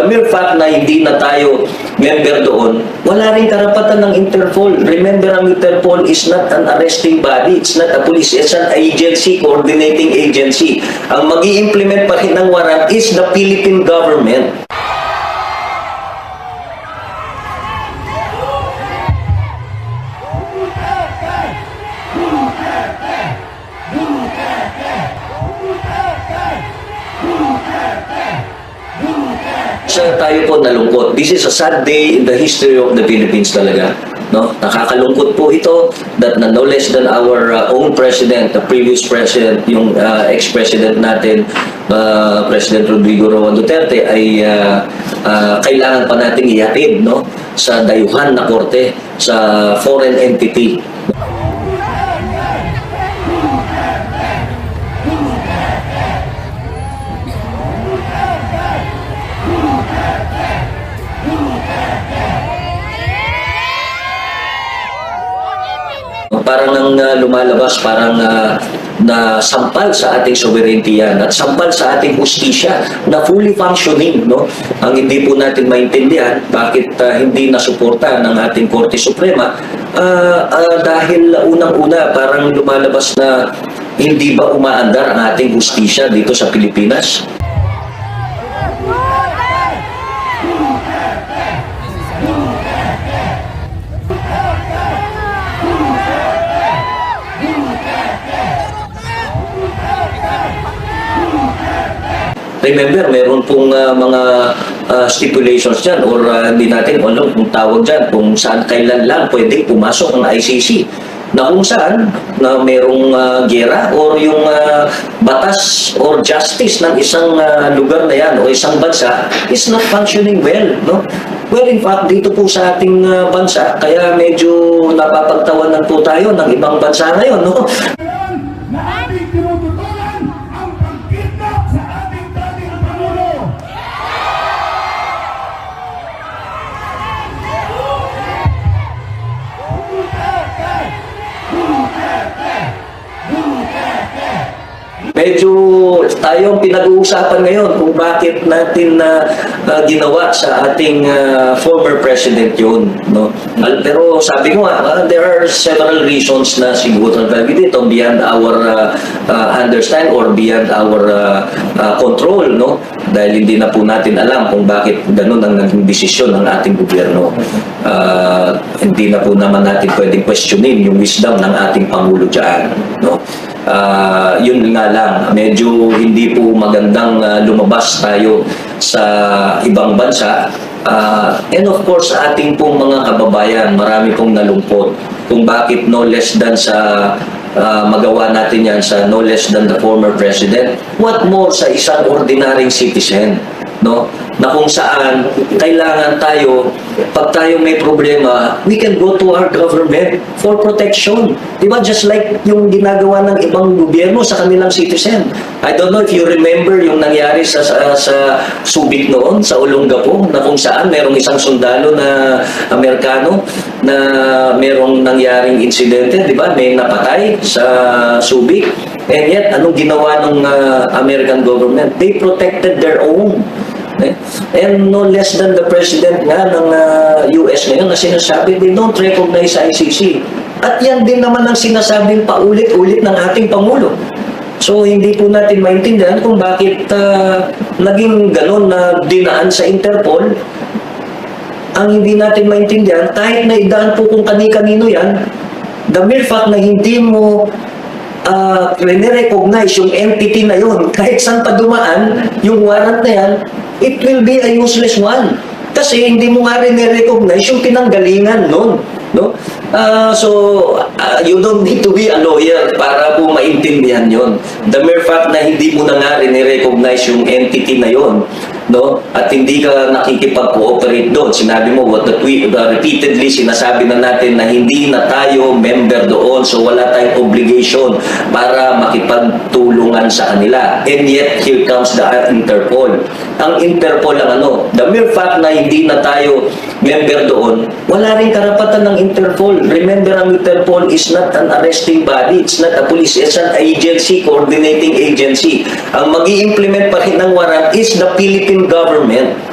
The mere fact na hindi na tayo member doon, wala rin karapatan ng Interpol. Remember, ang Interpol is not an arresting body. It's not a police. It's an agency, coordinating agency. Ang mag implement pa rin ng warrant is the Philippine government. Sa tayo po nalungkot. This is a sad day in the history of the Philippines talaga. No? Nakakalungkot po ito that na no less than our uh, own president, the previous president, yung uh, ex-president natin, uh, President Rodrigo Roa Duterte, ay uh, uh, kailangan pa nating ihatid no? sa dayuhan na korte, sa foreign entity. Parang ang uh, lumalabas, parang uh, na sampal sa ating sovereignty yan at sampal sa ating justisya na fully functioning. No? Ang hindi po natin maintindihan bakit uh, hindi nasuporta ng ating Korte Suprema uh, uh, dahil unang-una parang lumalabas na hindi ba umaandar ang ating justisya dito sa Pilipinas? Remember, meron pong uh, mga uh, stipulations dyan or uh, hindi natin alam kung tawag dyan kung saan kailan lang pwede pumasok ang ICC na kung saan? Na merong uh, gera or yung uh, batas or justice ng isang uh, lugar na yan o isang bansa is not functioning well no? Well in fact dito po sa ating uh, bansa kaya medyo napapagtawanan po tayo ng ibang bansa ngayon no Medyo tayong pinag-uusapan ngayon kung bakit natin na uh, ginawa sa ating uh, former president yun. No? Pero sabi ko uh, there are several reasons na siguro talaga dito beyond our uh, uh, understand or beyond our uh, uh, control. No? Dahil hindi na po natin alam kung bakit ganun ang naging desisyon ng ating gobyerno. Uh, hindi na po naman natin pwedeng questionin yung wisdom ng ating Pangulo dyan. No? Ah, yun nga lang, medyo hindi po magandang ah, lumabas tayo sa ibang bansa. Ah, and of course, sa ating pong mga kababayan, marami pong nalungkot kung bakit no less than sa ah, magawa natin yan sa no less than the former president. What more sa isang ordinaryong citizen? No? Na kung saan kailangan tayo pag tayo may problema we can go to our government for protection. Di ba? Just like yung ginagawa ng ibang gobyerno sa kanilang citizen. I don't know if you remember yung nangyari sa sa, sa Subic noon sa Olongapo na kung saan merong isang sundalo na Amerikano na merong nangyaring insidente di ba? May napatay sa Subic. And yet anong ginawa ng uh, American government? They protected their own eh? And no less than the president nga ng uh, US ngayon na sinasabi, they don't recognize ICC. At yan din naman ang sinasabing paulit-ulit ng ating Pangulo. So hindi po natin maintindihan kung bakit uh, naging ganon na dinaan sa Interpol. Ang hindi natin maintindihan, kahit na idaan po kung kani-kanino yan, the mere fact na hindi mo uh, recognize yung entity na yun, kahit saan pa dumaan, yung warrant na yan, it will be a useless one. Kasi hindi mo nga rin recognize yung pinanggalingan nun. No? Ah, so, ah, you don't need to be a lawyer para po maintindihan yon. The mere fact na hindi mo na nga rin recognize yung entity na yon, no? At hindi ka nakikipag-cooperate doon. Sinabi mo, what the tweet, uh, repeatedly sinasabi na natin na hindi na tayo member doon. So, wala tayong obligation para makipagtulungan sa kanila. And yet, here comes the Interpol. Ang Interpol ang ano, the mere fact na hindi na tayo member doon, wala rin karapatan ng Interpol. Remember, ang Interpol is not an arresting body. It's not a police. It's an agency, coordinating agency. Ang mag implement pa rin ng warrant is the Philippine in government.